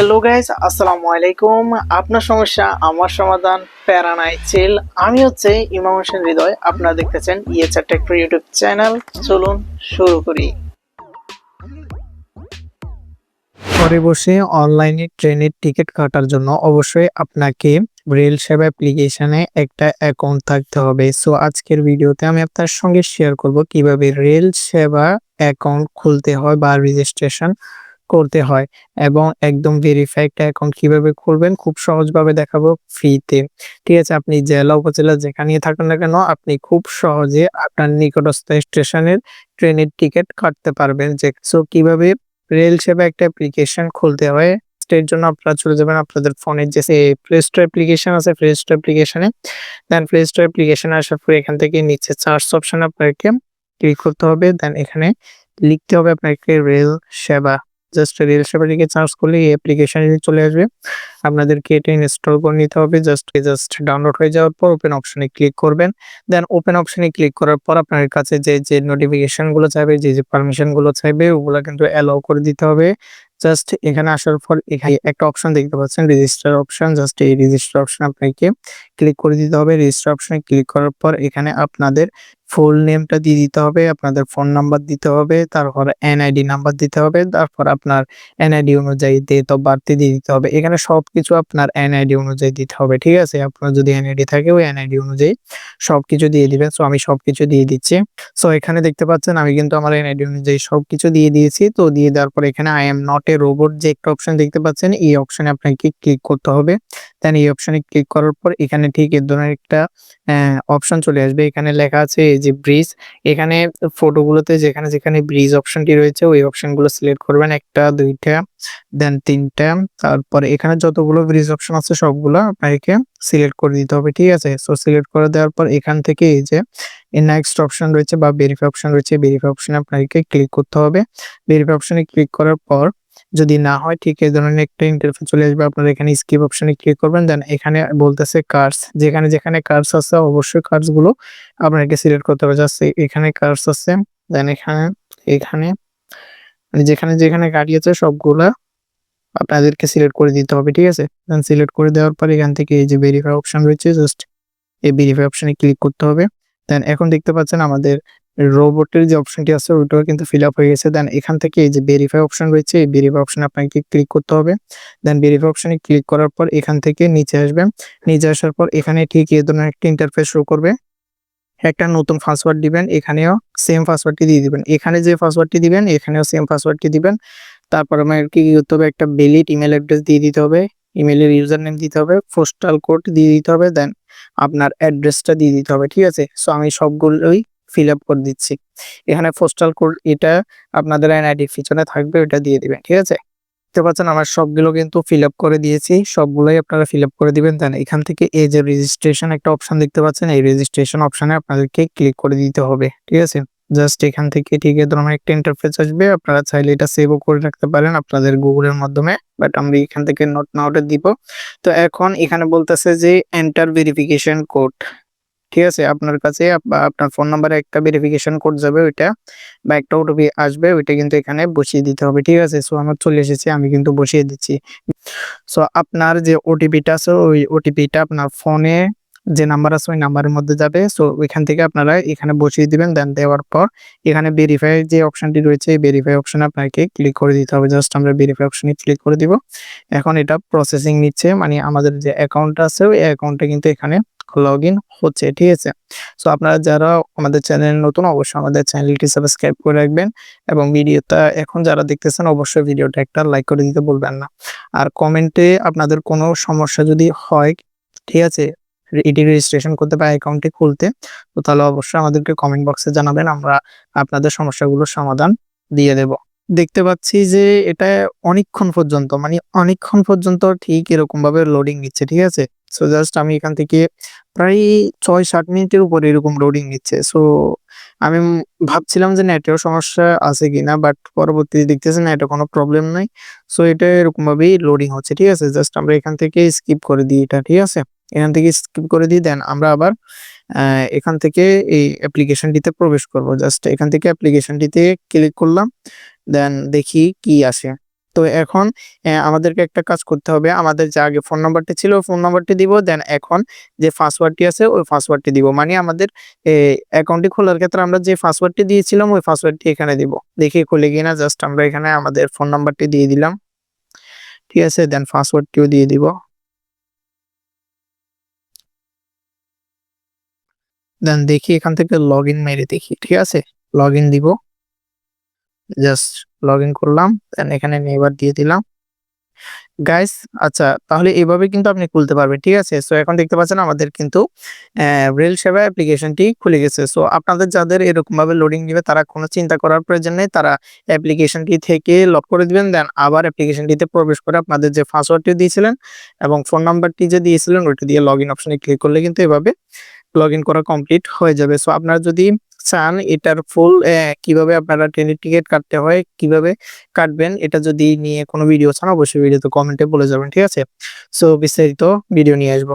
Hello guys আসসালামু আলাইকুম আপনার সমস্যা আমার সমাধান প্যারানাই চিল আমি হচ্ছে ইমাম হোসেন হৃদয় আপনারা দেখতেছেন ইয়েচার টেক্টর ইউটিউব চ্যানেল চলুন শুরু করি ঘরে বসে অনলাইনে ট্রেনের টিকিট কাটার জন্য অবশ্যই আপনাকে রেল সেবা অ্যাপ্লিকেশনে একটা অ্যাকাউন্ট থাকতে হবে। সো আজকের ভিডিওতে আমি আপনার সঙ্গে শেয়ার করব কীভাবে রেল সেবা অ্যাকাউন্ট খুলতে হয় বা রেজিস্ট্রেশন করতে হয় এবং একদম ভেরিফাইড অ্যাকাউন্ট কীভাবে খুলবেন খুব সহজভাবে দেখাবো ফ্রিতে ঠিক আছে, আপনি জেলা, উপজেলা যেখানেই থাকেন না কেন, আপনি খুব সহজে আপনার নিকটস্থ স্টেশনের ট্রেনের টিকিট কাটতে পারবেন। যে সো কীভাবে রেল সেবা একটা অ্যাপ্লিকেশন খুলতে হয় এর জন্য আপনারা চলে যাবেন আপনাদের ফোনের যে প্লে স্টোর অ্যাপ্লিকেশন আছে প্লে স্টোর অ্যাপ্লিকেশনে দেন প্লে স্টোর অ্যাপ্লিকেশন আসার পর এখান থেকে নিচে সার্চ অপশন আপনাকে ক্লিক করতে হবে। দেন এখানে লিখতে হবে আপনাকে রেল সেবা। জাস্ট রেল সেবা চার্জ করলে এই অ্যাপ্লিকেশন চলে আসবে। আপনাদেরকে এটা ইনস্টল করে নিতে হবে। জাস্ট জাস্ট ডাউনলোড হয়ে যাওয়ার পর ওপেন অপশনে ক্লিক করবেন। দেন ওপেন অপশনে ক্লিক করার পর আপনার কাছে যে যে নোটিফিকেশনগুলো চাইবে, যে যে পারমিশনগুলো চাইবে, ওগুলো কিন্তু অ্যালাউ করে দিতে হবে। জাস্ট এখানে আসার পর এখানে একটা অপশন দেখতে পাচ্ছেন রেজিস্টার অপশন জাস্ট এই রেজিস্টার অপশন আপনাকে ক্লিক করে দিতে হবে। রেজিস্টার অপশনে ক্লিক করার পর এখানে আপনাদের ফুল নেমটা দিয়ে দিতে হবে, আপনাদের ফোন নাম্বার দিতে হবে, তারপর এনআইডি নাম্বার দিতে হবে, তারপর আপনার এনআইডি অনুযায়ী অফ বার্থ দিয়ে দিতে হবে। এখানে সবকিছু আপনার এনআইডি অনুযায়ী দিতে হবে, ঠিক আছে? আপনার যদি এনআইডি থাকে, ওই এনআইডি অনুযায়ী সব কিছু দিয়ে দিবেন। সো আমি সবকিছু দিয়ে দিচ্ছি। সো এখানে দেখতে পাচ্ছেন, আমি কিন্তু আমার এনআইডি অনুযায়ী সব কিছু দিয়ে দিয়েছি। তো, দিয়ে দেওয়ার পর এখানে I am not a robot যে একটা অপশন দেখতে পাচ্ছেন, এই অপশনে আপনাকে ক্লিক করতে হবে। দেন এই অপশনে ক্লিক করার পর এখানে ঠিক এ ধরনের একটা অপশন চলে আসবে। এখানে লেখা আছে এই যে ব্রিজ এখানে ফটোগুলোতে যেখানে যেখানে ব্রিজ অপশনটি রয়েছে, ওই অপশনগুলো সিলেক্ট করবেন। একটা, দুইটা দেন তিনটা, তারপর এখানে যতগুলো ব্রিজ অপশন আছে সবগুলো আপনাকে সিলেক্ট করে দিতে হবে, ঠিক আছে? সো সিলেক্ট করে দেওয়ার পর এখান থেকে এই যে নেক্সট অপশন রয়েছে বা ভেরিফাই অপশন রয়েছে ভেরিফাই অপশনে আপনাকে ক্লিক করতে হবে। ভেরিফাই অপশনে ক্লিক করার পর যদি না হয়, ঠিক এই ধরনের একটা ইন্টারফেস চলে আসবে। আপনারা এখানে স্কিপ অপশনে ক্লিক করবেন দেন এখানে বলতেছে কার্স যেখানে যেখানে কার্স আছে, অবশ্যই কার্সগুলো আপনাকে সিলেক্ট করতে হবে। জাস্ট এখানে কার্স আছে দেন এখানে এখানে মানে যেখানে যেখানে গাড়ি আছে, সবগুলা আপনাদেরকে সিলেক্ট করে দিতে হবে, ঠিক আছে? দেন সিলেক্ট করে দেওয়ার পর এখান থেকে এই যে ভেরিফাই অপশন রয়েছে জাস্ট এই ভেরিফাই অপশনে ক্লিক করতে হবে। দেন এখন দেখতে পাচ্ছেন আমাদের রোবটের যে অপশনটি আছে, ওইটাও কিন্তু ফিল আপ হয়ে গেছে। দেন এখান থেকে এই যে ভেরিফাই অপশন রয়েছে, এই ভেরিফাই অপশন আপনাকে ক্লিক করতে হবে। দেন ভেরিফাই অপশনে ক্লিক করার পর এখান থেকে নিচে আসবে। নিচে আসার পর এখানে ঠিক এই ধরনের একটা ইন্টারফেস শো করবে। একটা নতুন পাসওয়ার্ড দিবেন, এখানেও সেম পাসওয়ার্ডটি দিয়ে দিবেন। এখানে যে পাসওয়ার্ডটি দিবেন, এখানেও সেম পাসওয়ার্ডটি দিবেন। তারপর আমাকে কি করতে হবে? একটা বেলিট ইমেল অ্যাড্রেস দিয়ে দিতে হবে। ইমেলের ইউজার নেম দিতে হবে পোস্টাল কোড দিয়ে দিতে হবে। দেন আপনার অ্যাড্রেসটা দিয়ে দিতে হবে, ঠিক আছে? সো আমি সবগুলোই ফিল আপ করে দিচ্ছি। এখানে পোস্টাল কোড এটা আপনাদের এনআইডি পিছনে থাকবে, ওটা দিয়ে দিবেন, ঠিক আছে? দেখতে পাচ্ছেন আমার সবগুলো কিন্তু ফিল আপ করে দিয়েছি, সবগুলোই আপনারা ফিল আপ করে দিবেন। দেন এখান থেকে এই যে রেজিস্ট্রেশন একটা অপশন দেখতে পাচ্ছেন, এই রেজিস্ট্রেশন অপশনে আপনাদেরকে ক্লিক করে দিতে হবে, ঠিক আছে? জাস্ট এখান থেকে ঠিক এ ধরনের একটা ইন্টারফেস আসবে, আপনারা চাইলে এটা সেভও করে রাখতে পারেন আপনাদের গুগলের মাধ্যমে বাট আমি এখান থেকে নোট নাওটে দিব। তো এখন এখানে বলতেছে যে এন্টার ভেরিফিকেশন কোড ঠিক আছে? আপনার কাছে আপনার ফোন নাম্বারে একটা ভেরিফিকেশন কোড যাবে ওইটা, বা একটা ওটিপি আসবে, ওইটা কিন্তু এখানে বসিয়ে দিতে হবে, ঠিক আছে? সো আমার চলে এসেছে, আমি কিন্তু বসিয়ে দিচ্ছি। সো আপনার যে ওটিপিটা আছে, ওই ওটিপিটা আপনার ফোনে যে নাম্বার আছে, ওই নাম্বারের মধ্যে যাবে। সো ওইখান থেকে আপনারা এখানে বসিয়ে দিবেন দেন দেওয়ার পর এখানে ভেরিফাই যে অপশনটি রয়েছে, এই ভেরিফাই অপশনে আপনাকে ক্লিক করে দিতে হবে। জাস্ট আমরা ভেরিফাই অপশনে ক্লিক করে দিব। এখন এটা প্রসেসিং নিচ্ছে মানে আমাদের যে অ্যাকাউন্ট আছে, ওই অ্যাকাউন্টটা কিন্তু এখানে লগ ইন হচ্ছে, ঠিক আছে? সো আপনারা যারা আমাদের চ্যানেল নতুন, অবশ্যই আমাদের চ্যানেলটি সাবস্ক্রাইব করে রাখবেন এবং ভিডিওটা এখন যারা দেখতেছেন, অবশ্যই ভিডিওটা একটা লাইক করে দিতে বলবেন না। আর কমেন্টে আপনাদের কোনো সমস্যা যদি হয়, ঠিক আছে? এটি রেজিস্ট্রেশন করতে বা অ্যাকাউন্টটি খুলতে, তো তাহলে অবশ্যই আমাদেরকে কমেন্ট বক্সে জানাবেন, আমরা আপনাদের সমস্যাগুলোর সমাধান দিয়ে দেব। দেখতে পাচ্ছি যে এটা অনেকক্ষণ পর্যন্ত মানে অনেকক্ষণ পর্যন্ত ঠিক এরকম ভাবে লোডিং নিচ্ছে, ঠিক আছে? সো জাস্ট আমি এখান থেকে প্রায় ছয় সাত মিনিটের উপরে এরকম লোডিং নিচ্ছে। সো আমি ভাবছিলাম যে নেটেও সমস্যা আছে কিনা বাট পরবর্তীতে দেখতেছি না, এটা কোনো প্রবলেম নাই। সো এটা এরকম ভাবেই লোডিং হচ্ছে, ঠিক আছে? জাস্ট আমরা এখান থেকে স্কিপ করে দিই এটা, ঠিক আছে? এখান থেকে স্কিপ করে দিই দেন আমরা আবার এখান থেকে এই অ্যাপ্লিকেশনটিতে প্রবেশ করব। জাস্ট এখান থেকে অ্যাপ্লিকেশনটিতে ক্লিক করলাম। দেন দেখি কি আসে। তো এখন আমাদেরকে একটা কাজ করতে হবে। আমাদের যে আগে ফোন নাম্বারটি ছিল ফোন নাম্বারটি দিব। দেন এখন যে পাসওয়ার্ডটি আছে, ওই পাসওয়ার্ডটি দিব। মানে আমাদের অ্যাকাউন্টটি খোলার ক্ষেত্রে আমরা যে পাসওয়ার্ডটি দিয়েছিলাম, ওই পাসওয়ার্ডটি এখানে দিব। দেখি খুলে কিনা জাস্ট আমরা এখানে আমাদের ফোন নাম্বারটি দিয়ে দিলাম। ঠিক আছে, দেন পাসওয়ার্ডটিও দিয়ে দিব। দেন দেখি এখান থেকে লগ ইন মেরে দেখি। ঠিক আছে লগ ইন দিব। জাস্ট লগ ইন করলাম দেন এখানে নেবার দিয়ে দিলাম। গাইস আচ্ছা তাহলে এইভাবে কিন্তু আপনি খুলতে পারবেন, ঠিক আছে? সো এখন দেখতে পাচ্ছেন আমাদের কিন্তু রেল সেবা অ্যাপ্লিকেশনটি খুলে গেছে। সো আপনাদের যাদের এরকমভাবে লোডিং নেবে, তারা কোনো চিন্তা করার প্রয়োজন নেই। তারা অ্যাপ্লিকেশনটি থেকে লক করে দিবেন দেন আবার অ্যাপ্লিকেশনটিতে প্রবেশ করে আপনাদের যে পাসওয়ার্ডটি দিয়েছিলেন এবং ফোন নাম্বারটি যে দিয়েছিলেন, ওইটা দিয়ে লগ ইন অপশনে ক্লিক করলে কিন্তু এভাবে লগ ইন করা কমপ্লিট হয়ে যাবে। সো আপনারা যদি চান, এটার ফুল কীভাবে আপনারা ট্রেনের টিকিট কাটতে হয়, কীভাবে কাটবেন, এটা যদি নিয়ে কোনো ভিডিও চান, অবশ্যই ভিডিওতে কমেন্টে বলে যাবেন, ঠিক আছে? সো বিস্তারিত ভিডিও নিয়ে আসব।